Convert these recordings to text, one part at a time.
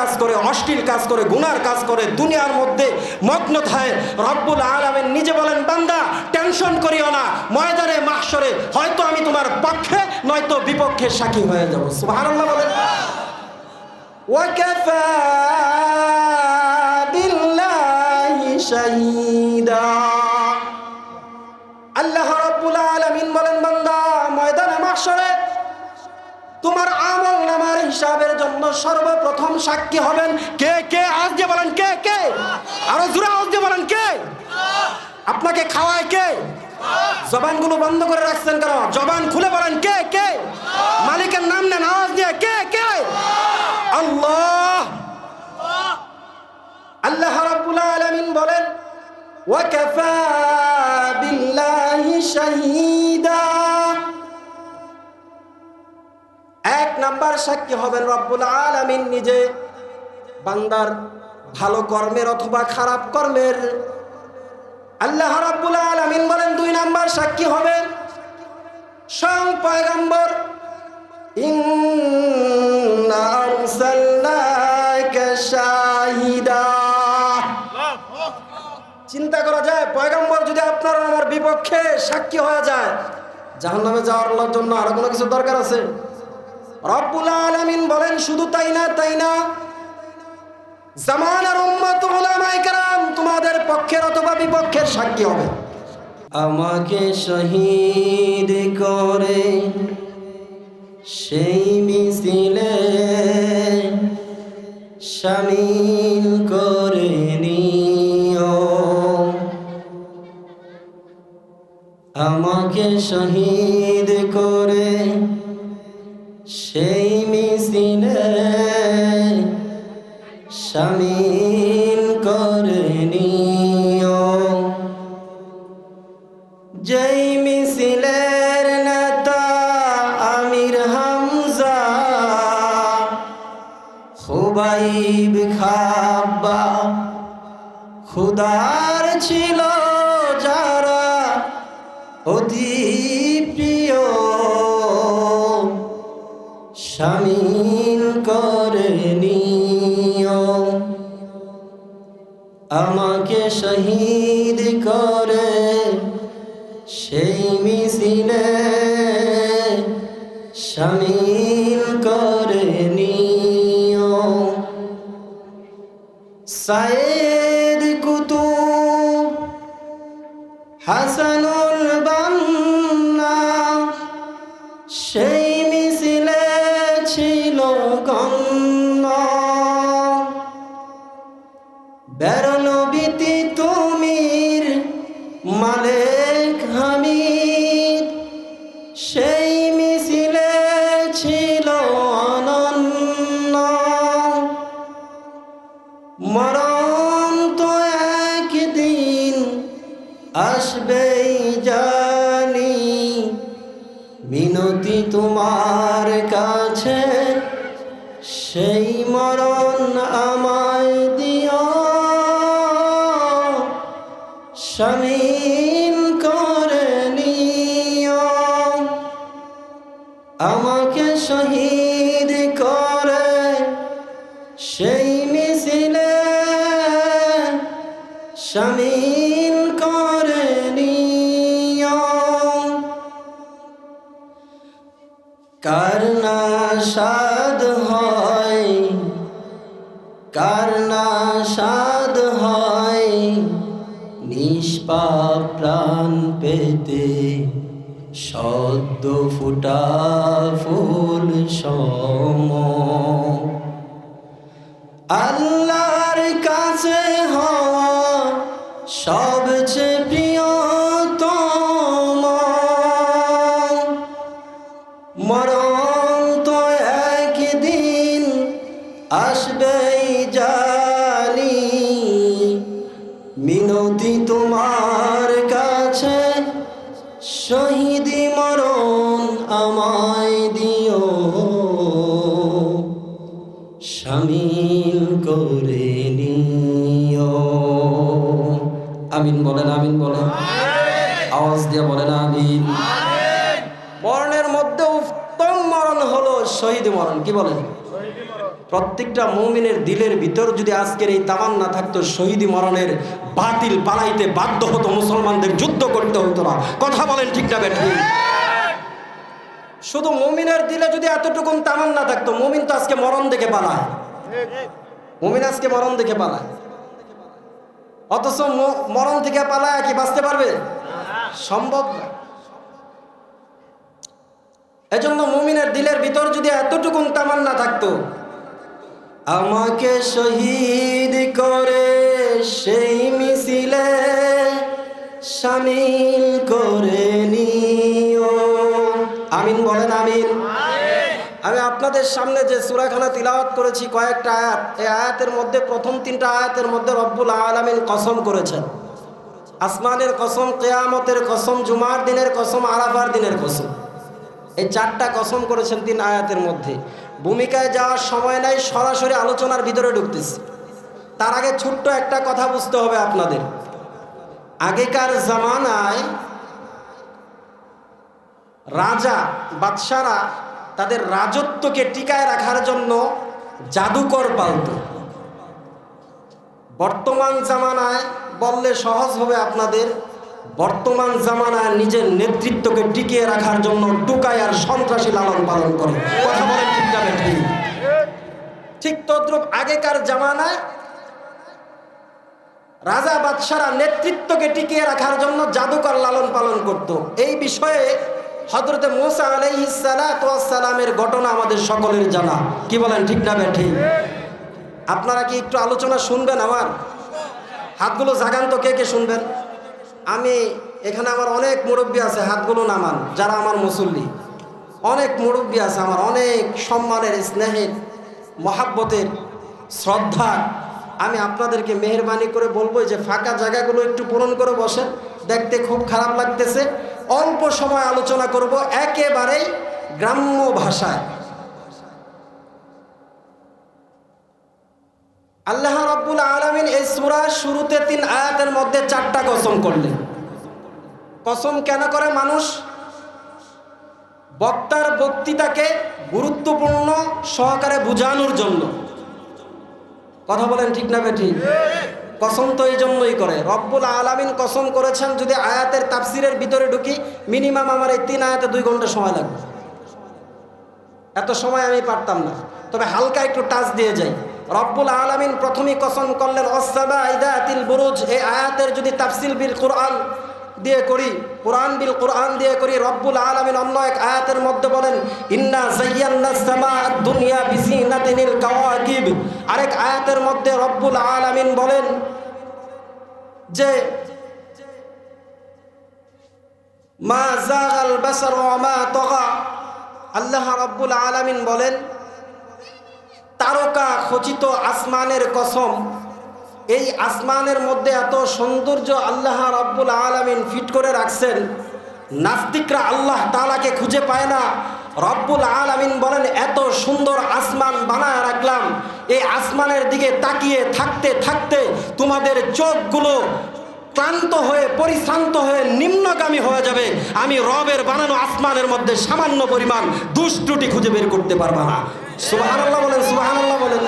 কাজ করে, অশ্লীল কাজ করে, গুনার কাজ করে, দুনিয়ার মধ্যে মগ্ন থাকে রব্বুল আলমেন নিজে বলেন, বান্দা টেনশন করিও না, ময়দানে মাহসরে হয়তো আমি তোমার পক্ষে, নয়তো বিপক্ষে সাক্ষী হয়ে যাব। সুবহানাল্লাহ বলেন। আল্লাহ রাব্বুল আলামিন বলেন, বান্দা, ময়দানে, মাহশরে তোমার আমল নামার হিসাবের জন্য সর্বপ্রথম সাক্ষী হবেন কে কে? আজ দিয়ে বলেন কে কে? আরও জোরে আজ দিয়ে বলেন কে? আপনাকে খাওয়ায় কে? জবানগুলো বন্ধ করে রাখছেন কেন? জবান খুলে বলেন কে কে? মালিকের নাম নেন, আওয়াজ দিয়ে কে কে? আল্লাহ! আল্লাহ রাব্বুল আলামিন বলেন ওয়াকাফা বিল্লাহি শাহিদা। এক নাম্বার সাক্ষী হবেন রব্বুল আলামিন নিজে। বান্দার ভালো কর্মের অথবা খারাপ কর্মের। আল্লাহ রাব্বুল আলামিন বলেন, দুই নাম্বার সাক্ষী হবে স্বয়ং পয়গম্বর। চিন্তা করা যায়, পয়গম্বর যদি আপনার আমার বিপক্ষে সাক্ষী হয়ে যায়, জাহান্নামে যাওয়ার জন্য আরও কোনো কিছু দরকার আছে? রব্বুল আলামিন বলেন, শুধু তাই না তাই না। জামানার উম্মত উলামায়ে কেরাম, তোমাদের পক্ষের অথবা বিপক্ষের সাক্ষী হবে। আমাকে শহীদ করে সেই মিছিলে শামিল করে নিও। আমাকে শহীদ খাব্বা। খুদার ছিল যারা অতি প্রিয়। শামিল করে নিও। আমাকে শহীদ করে সেই মিছিলে। শামিল সায়েদ কুতুব হাসানুল বান্না, সেই মিছিলে ছিল গণ্য। বেরনবিতি তুমির মালেক হামিদ, সেই মিছিলে ছিল অনন্য। মরণ সেই মরণ আমায় দিও। শামিল করে নিও। আমাকে শহীদ করে সেই মিছিলে শামিল সদ্য ফুটা ফুল সম। আল্লাহর কাছে হওয়া সবচেয়ে আমিন বলেন আমিন বলেন। আওয়াজ দিয়ে বলেন আমিন। মরণের মধ্যে উত্তম মরণ হলো শহীদ মরণ কি বলেন? প্রত্যেকটা মৌমিনের দিলের ভিতর যদি আজকের এই তামান্না থাকতো শহীদি মরণের বাতিল পালাইতে বাধ্য হতো মুসলমানদের যুদ্ধ করতে হতো না। কথা বলেন ঠিক না বেঠি? শুধু মমিনের দিলে যদি এতটুকুন তামান্না থাকতো মমিন তো আজকে মরণ দেখে পালায়। মমিন আজকে মরণ দেখে পালায়। অথচ মরণ থেকে পালায় কি বাঁচতে পারবে? সম্ভব না। এজন্য মুমিনের দিলের ভিতর যদি এতটুকুন তামান্না থাকতো, আমাকে শহীদ করে সেই মিছিলে সামিল করে নিও। আমিন বলেন আমিন। আমি আপনাদের সামনে যে সুরাখানা তিলাওয়াত করেছি, কয়েকটা আয়াত, এই আয়াতের মধ্যে প্রথম তিনটা আয়াতের মধ্যে রব্বুল আলামিন কসম করেছেন। আসমানের কসম, কেয়ামতের কসম, জুমার দিনের কসম, আরাফার দিনের কসম। এই চারটা কসম করেছেন তিন আয়াতের মধ্যে। ভূমিকায় যাওয়ার সময় নাই, সরাসরি আলোচনার ভিতরে ঢুকতেছি। তার আগে ছোট্ট একটা কথা বুঝতে হবে আপনাদের। আগেকার জামানায় রাজা, বাদশারা তাদের রাজত্বকে টিকায় রাখার জন্য জাদুকর পালত। বর্তমান জামানায় বললে সহজ হবে আপনাদের, বর্তমান জামানায় নিজের নেতৃত্বকে টিকিয়ে রাখার জন্য টুকায় আর সন্ত্রাসী লালন পালন করে। কথা বলেন ঠিক যাবে ঠিক ঠিক তদ্রুপ আগেকার জামানায় রাজা বাদশারা নেতৃত্বকে টিকিয়ে রাখার জন্য জাদুকর লালন পালন করত। এই বিষয়ে হজরতে মোসা আলাইসালামের ঘটনা আমাদের সকলের জানা। কি বলেন, ঠিক না ঠিক আপনারা কি একটু আলোচনা শুনবেন আমার? হাতগুলো জাগান তো, কে কে শুনবেন? আমি এখানে আমার অনেক মুরব্বী আছে, হাতগুলো নামান, যারা আমার মুসল্লি। অনেক মুরব্বী আছে আমার, অনেক সম্মানের, স্নেহের, মহাব্বতের শ্রদ্ধা আমি আপনাদেরকে মেহরবানি করে বলব যে ফাঁকা জায়গাগুলো একটু পূরণ করে বসেন। দেখতে খুব খারাপ লাগতেছে। অল্প সময় আলোচনা করব একেবারেই গ্রাম্য ভাষায়। আল্লাহ রব্বুল আলমিন এই সুরা শুরুতে তিন আয়াতের মধ্যে চারটা কসম করলেন। কসম কেন করে মানুষ? বক্তার বক্তৃতাকে গুরুত্বপূর্ণ সহকারে বুঝানোর জন্য। কথা বলেন ঠিক না বে ঠিক? কসম তো এই জন্যই করে। রব্বুল আলামিন কসম করেছেন, যদি আয়াতের তাফসিরের ভিতরে ঢুকি মিনিমাম আমার এই তিন আয়াতে দুই ঘণ্টা সময় লাগবে। এত সময় আমি পারতাম না। তবে হালকা একটু টাচ দিয়ে যাই। রব্বুল আলামিন প্রথমেই কসম করলেন অসাবা আতিল বুরুজ এই আয়াতের যদি তাফসিল বিল কোরআন দিয়ে করি, কোরআন বিল কোরআন দিয়ে করি, রব্বুল আলামিন অন্য এক আয়াতের মধ্যে বলেন, ইন্না জাইয়ান্না সামা দুনিয়া কাওয়াকিব। আরেক আয়াতের মধ্যে রব্বুল আলামিন বলেন যে, মা আল্লাহ রব্বুল আলামিন বলেন, তারকা খচিত আসমানের কসম। এই আসমানের মধ্যে এত সৌন্দর্য আল্লাহ রব্বুল আলামিন ফিট করে রাখছেন, নাস্তিকরা আল্লাহ তালাকে খুঁজে পায় না। রব্বুল আলামিন বলেন, এত সুন্দর আসমান বানায় রাখলাম। এই আসমানের দিকে তাকিয়ে থাকতে থাকতে তোমাদের চোখগুলো ক্লান্ত হয়ে, পরিশ্রান্ত হয়ে নিম্নগামী হয়ে যাবে। আমি রবের বানানো আসমানের মধ্যে সামান্য পরিমাণ দুষ্টুটি খুঁজে বের করতে পারবা না। সুবহানাল্লাহ বলেন সুবহানাল্লাহ বলেন।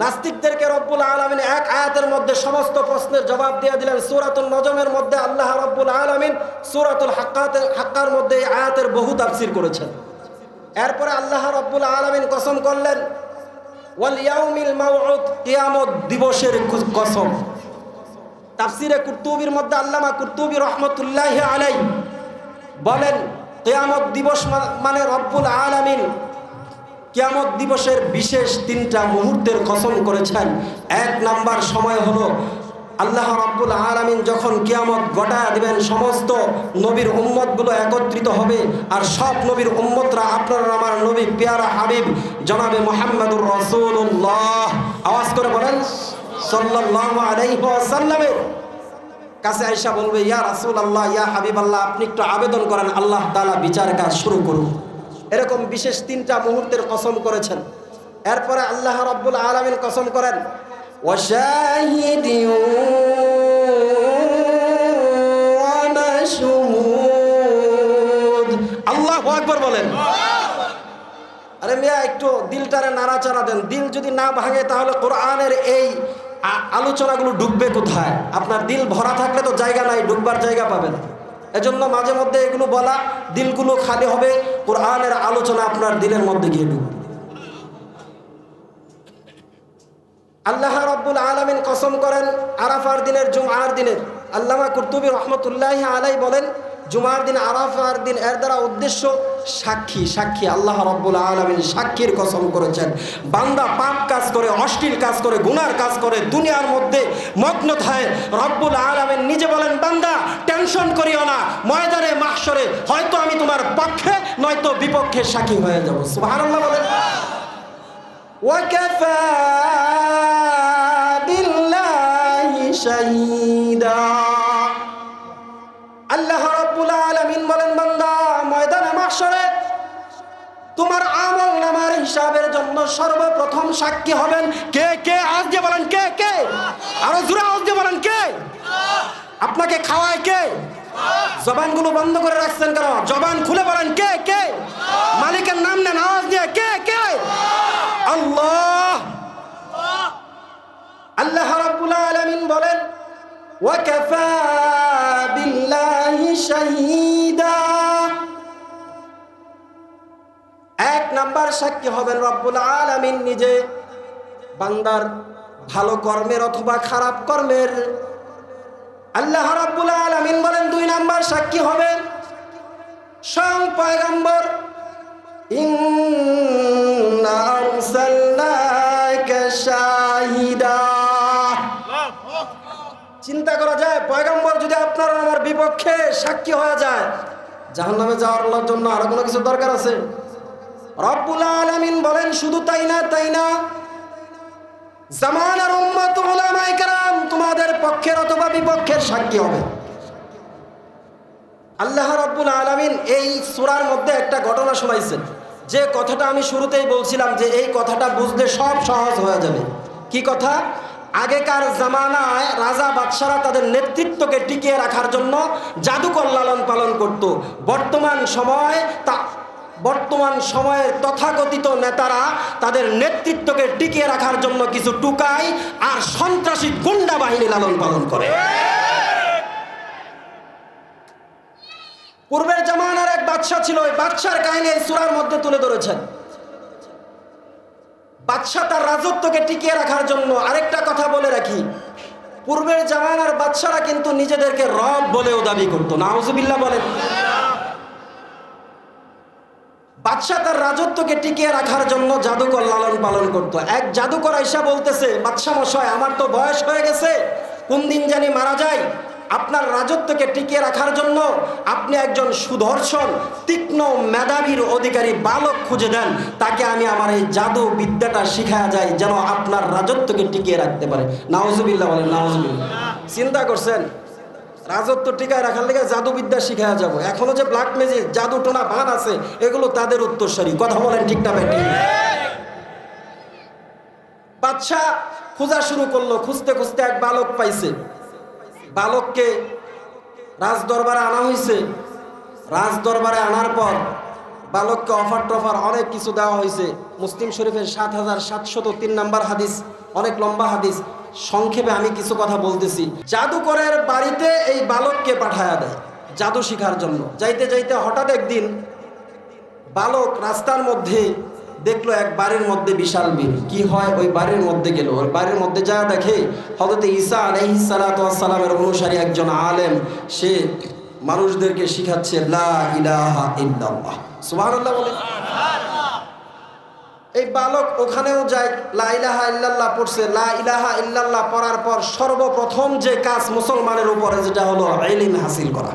নাস্তিকদেরকে রব্বুল আলমিন এক আয়াতের মধ্যে সমস্ত প্রশ্নের জবাব দিয়ে দিলেন। সুরাতুল নজমের মধ্যে আল্লাহ রব্বুল আলমিন সুরাতুল হাক্কাতের, হাক্কার মধ্যে এই আয়াতের বহু তাফসির করেছেন। এরপরে আল্লাহ রব্বুল আলমিন কসম করলেন, ওয়াল ইয়াউমিল দিবসের কসম। তাফসিরে কুর্তুবির মধ্যে আল্লামা কুর্তুবি রহমতুল্লাহ আলাই বলেন, কেয়ামত দিবস মানে রব্বুল আলামিন কেয়ামত দিবসের বিশেষ তিনটা মুহূর্তের কসম করেছেন। এক নাম্বার সময় হলো আল্লাহ রব্বুল আলামিন যখন কিয়ামত গটায় দিবেন, সমস্ত নবীর উম্মতগুলো একত্রিত হবে আর সব নবীর উম্মতরা আপনার আমার নবী পেয়ারা হাবিব, জনাবে মোহাম্মদুর রসুল্লাহ আওয়াজ করে বলেন ওয়াসাল্লামের কাছে আয়সা বলবে, ইয়া রাসূল আল্লাহ ইয়া হাবিব আল্লাহ আপনি একটু আবেদন করেন, আল্লাহ তাআলা বিচার কাজ শুরু করুন। এরকম বিশেষ তিনটা মুহূর্তের কসম করেছেন। এরপরে আল্লাহ রাব্বুল আলামিন কসম করেন আল্লাহু আকবার বলেন। আরে মিয়া, একটু দিলটারে নাড়াচাড়া দেন। দিল যদি না ভাঙে, তাহলে কোরআনের এই আলোচনাগুলো ডুববে কোথায়? আপনার দিল ভরা থাকলে তো জায়গা নাই, ডুববার জায়গা পাবেন। এজন্য মাঝে মধ্যে এগুলো বলা দিলগুলো খালি হবে, কোরআনের আলোচনা আপনার দিলের মধ্যে গিয়ে ডুববে। আল্লাহ রব্বুল আলমিন কসম করেন, আরাফার দিনের জুমার দিনের। আল্লামা কুর্তুবী রহমতুল্লাহ আলাই বলেন, জুমার দিন আরাফার দিন এর দ্বারা উদ্দেশ্য সাক্ষী সাক্ষী, আল্লাহ রব্বুল আলমিন সাক্ষীর কসম করেছেন। বান্দা পাপ কাজ করে, অশ্লীল কাজ করে, গুনার কাজ করে, দুনিয়ার মধ্যে মগ্ন থায়। রব্বুল আলমিন নিজে বলেন, বান্দা, টেনশন করিও না, ময়দানে মাসরে হয়তো আমি তোমার পক্ষে, নয়তো বিপক্ষে সাক্ষী হয়ে যাব। সুবাহ বলেন। ওয়াকেফা তোমার আমল নামার হিসাবের জন্য সর্বপ্রথম সাক্ষী হবেন কে কে? আজ যে বলেন কে কে? আরও জোরে আজ যে বলেন কে? আপনাকে খাওয়ায় কে? জবানগুলো বন্ধ করে রাখছেন কেন? জবান খুলে বলেন কে কে? মালিকের নাম নেন, আওয়াজ দিয়ে কে কে? আল্লাহ! আল্লাহ রাব্বুল আলামিন বলেন ওয়াকাফা বিল্লাহি শাহীদা। নাম্বার সাক্ষী হবেন রব্বুল আলামিন নিজে। বান্দার ভালো কর্মের অথবা খারাপ কর্মের। আল্লাহ রাব্বুল আলামিন বলেন, দুই নাম্বার সাক্ষী হবেন স্বয়ং পয়গম্বর। চিন্তা করা যায়, পয়গম্বর যদি আপনার আমার বিপক্ষে সাক্ষী হয়ে যায়, জাহান্নামে যাওয়ার জন্য আরও কোনো কিছু দরকার আছে? রব্বুল আলামিন বলেন, শুধু তাই না তাই না। জামানার উম্মত উলামায়ে কেরাম তোমাদের পক্ষের অথবা বিপক্ষের সাক্ষী হবে। আল্লাহ রব্বুল আলামিন এই সূরার মধ্যে একটা ঘটনা শোনাইছেন। যে কথাটা আমি শুরুতেই বলছিলাম যে এই কথাটা বুঝলে সব সহজ হয়ে যাবে। কি কথা? আগেকার জামানায় রাজা বাদশারা তাদের নেতৃত্বকে টিকিয়ে রাখার জন্য জাদুকর লালন পালন করত। বর্তমান সময় তা বর্তমান সময়ের তথাকথিত নেতারা তাদের নেতৃত্বকে টিকিয়ে রাখার জন্য কিছু টুকাই আর সন্ত্রাসী গুন্ডা বাহিনী লালন পালন করে। পূর্বের জামানার এক বাদশা ছিল, ওই বাদশার কাহিনী এই সুরার মধ্যে তুলে ধরেছেন। বাদশা তার রাজত্বকে টিকিয়ে রাখার জন্য আরেকটা কথা বলে রাখি। পূর্বের জামানার বাদশারা কিন্তু নিজেদেরকে রব বলেও দাবি করতো। নাউজুবিল্লাহ বলেন। বাদশা তার রাজত্বকে টিকিয়ে রাখার জন্য জাদুকর লালন পালন করত। এক জাদুকর আইসা বলতেছে বাদশা মশাই, আমার তো বয়স হয়ে গেছে, কোন দিন জানি মারা যায়। আপনার রাজত্বকে টিকিয়ে রাখার জন্য আপনি একজন সুদর্শন, তীক্ষ্ণ মেধাবীর অধিকারী, বালক খুঁজে দেন। তাকে আমি আমার এই জাদু বিদ্যাটা শিখায়া যায় যেন আপনার রাজত্বকে টিকিয়ে রাখতে পারে। নাওজুবিল্লাহ বলেন নাওজুবিল্লাহ চিন্তা করছেন রাজত্ব টিকায় রাখার লেগে জাদুবিদ্যা শিখা যাব। এখনও যে ব্ল্যাক ম্যাজিক জাদু টোনা ভাত আছে, এগুলো তাদের উত্তরসারি। কথা বলেন ঠিক না ব্যাটি? বাদশাহ খোঁজা শুরু করল, খুঁজতে খুঁজতে এক বালক পাইছে। বালককে রাজ দরবারে আনা হয়েছে রাজ দরবারে আনার পর বালককে অফার টফার অনেক কিছু দেওয়া হয়েছে। মুসলিম শরীফের সাত হাজার সাতশত তিন নাম্বার হাদিস, অনেক লম্বা হাদিস। সংক্ষেপে আমি কিছু কথা বলতেছি। জাদুকরের বাড়িতে এই বালককে পাঠায়া দেয় জাদু শিখার জন্য। যাইতে যাইতে হঠাৎ একদিন বালক রাস্তার মধ্যে দেখল এক বাড়ির মধ্যে বিশাল বিল কি হয় ওই বাড়ির মধ্যে গেল? ওই বাড়ির মধ্যে যা দেখে হজরত ঈসা আলাইহিসালামের অনুসারী একজন আলেম। সে মানুষদেরকে শিখাচ্ছে লা ইলাহা ইল্লাল্লাহ। সুবহানাল্লাহ বলে। এই বালক ওখানেও যায়, লা ইলাহা ইল্লাল্লাহ পড়ছে। লা ইলাহা ইল্লাল্লাহ পড়ার পর সর্বপ্রথম যে কাজ মুসলমানের উপরে যেটা হলো এলিম হাসিল করা।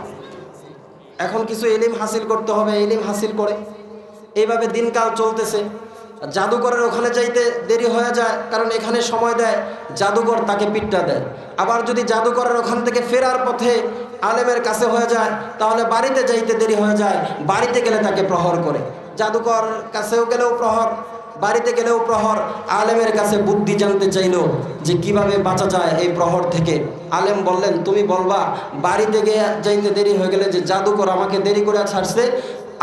এখন কিছু এলিম হাসিল করতে হবে এলিম হাসিল করে। এইভাবে দিনকাল চলতেছে। জাদুঘরের ওখানে যাইতে দেরি হয়ে যায়, কারণ এখানে সময় দেয়, জাদুঘর তাকে পিঠটা দেয়। আবার যদি জাদুঘরের ওখান থেকে ফেরার পথে আলেমের কাছে হয়ে যায়, তাহলে বাড়িতে যাইতে দেরি হয়ে যায়, বাড়িতে গেলে তাকে প্রহর করে। জাদুকর কাছেও গেলেও প্রহর, বাড়িতে গেলেও প্রহর, আলেমের কাছে বুদ্ধি জানতে চাইল যে কীভাবে বাঁচা যায় এই প্রহর থেকে। আলেম বললেন, তুমি বলবা, বাড়িতে গিয়ে যাইতে দেরি হয়ে গেলে যে জাদুকর আমাকে দেরি করে ছাড়ছে,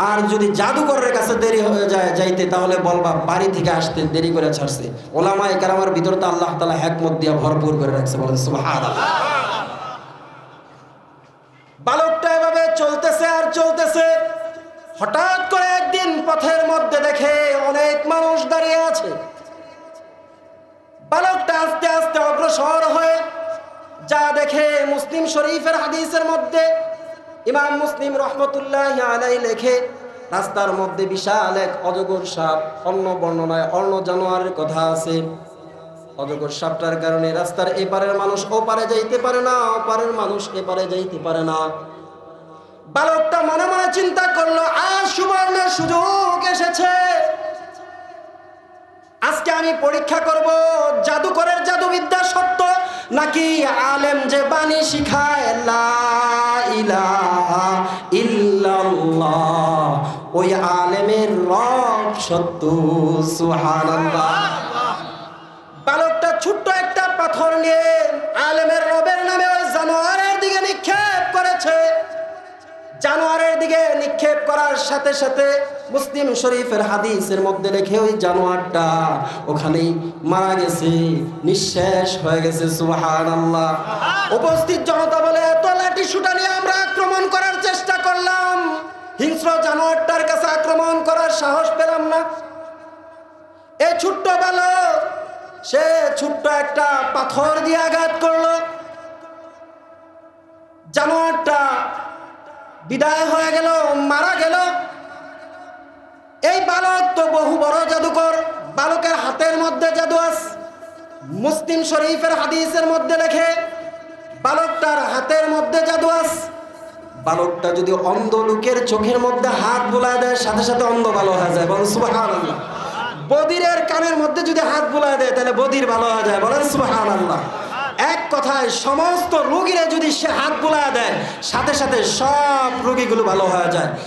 আর যদি জাদুকরের কাছে দেরি হয়ে যায় যাইতে, তাহলে বলবা, বাড়ি থেকে আসতে দেরি করে ছাড়ছে। ওলামা একরামের ভিতর তো আল্লাহ তালা হ্যাকমত দিয়া ভরপুর করে রাখছে, বলেন সুবহানাল্লাহ বালকটা এভাবে চলতেছে আর চলতেছে হঠাৎ করে একদিন পথের মধ্যে দেখে অনেক মানুষ দাঁড়িয়ে আছে। বালকটা আস্তে আস্তে অগ্রসর হয়ে যা দেখে মুসলিম শরীফের হাদিসের মধ্যে ইমাম মুসলিম রহমতুল্লাহ আলাই লেখে, রাস্তার মধ্যে বিশাল এক অজগর সাপ, অন্য বর্ণনায় অন্য জানোয়ারের কথা আছে। অজগর সাপটার কারণে রাস্তার এপারের মানুষ ওপারে যাইতে পারে না, ওপারের মানুষ এপারে যাইতে পারে না। বালকটা মনে মনে চিন্তা করল, আজ সুবর্ণের সুযোগ এসেছে। আজকে আমি পরীক্ষা করব, জাদুকরের জাদুবিদ্যা সত্য নাকি আলেম যে বাণী শিখায় ওই আলেমের রব সত্য বালকটা ছোট্ট একটা পাথর নিয়ে আলেমের রবের নামে ওই জানোয়ারের দিকে জানোয়ারের দিকে নিক্ষেপ করার সাথে সাথে মুসলিম শরীফের হাদিসের মধ্যে রেখে ওই জানোয়ারটা ওখানেই মারা গেছে নিঃশেষ হয়ে গেছে সুবাহান আল্লাহ উপস্থিত জনতা বলে এত লাঠি সুটা নিয়ে আমরা আক্রমণ করার চেষ্টা করলাম। হিংস্র জানোয়ারটার কাছে আক্রমণ করার সাহস পেলাম না। এ ছোট্ট বালক সে ছোট্ট একটা পাথর দিয়ে আঘাত করল। জানোয়ারটা বিদায় হয়ে গেল, মারা গেল। এই বালক তো বহু বড় জাদুকর। বালকের হাতের মধ্যে জাদু আস মুসলিম শরীফের হাদিসের মধ্যে লেখে বালকটার হাতের মধ্যে জাদু আস বালকটা যদি অন্ধ লোকের চোখের মধ্যে হাত বুলায় দেয়, সাথে সাথে অন্ধ ভালো হয়ে যায়। বলেন, সুবহানাল্লাহ। বদিরের কানের মধ্যে যদি হাত বুলায় দেয়, তাহলে বদির ভালো হয়ে যায়। বলেন, সুবহানাল্লাহ। এক কথায় সমস্ত রোগীরা যদি সে হাত বোলা দেয়, সাথে সাথে সব রোগীগুলো ভালো হয়ে যায়।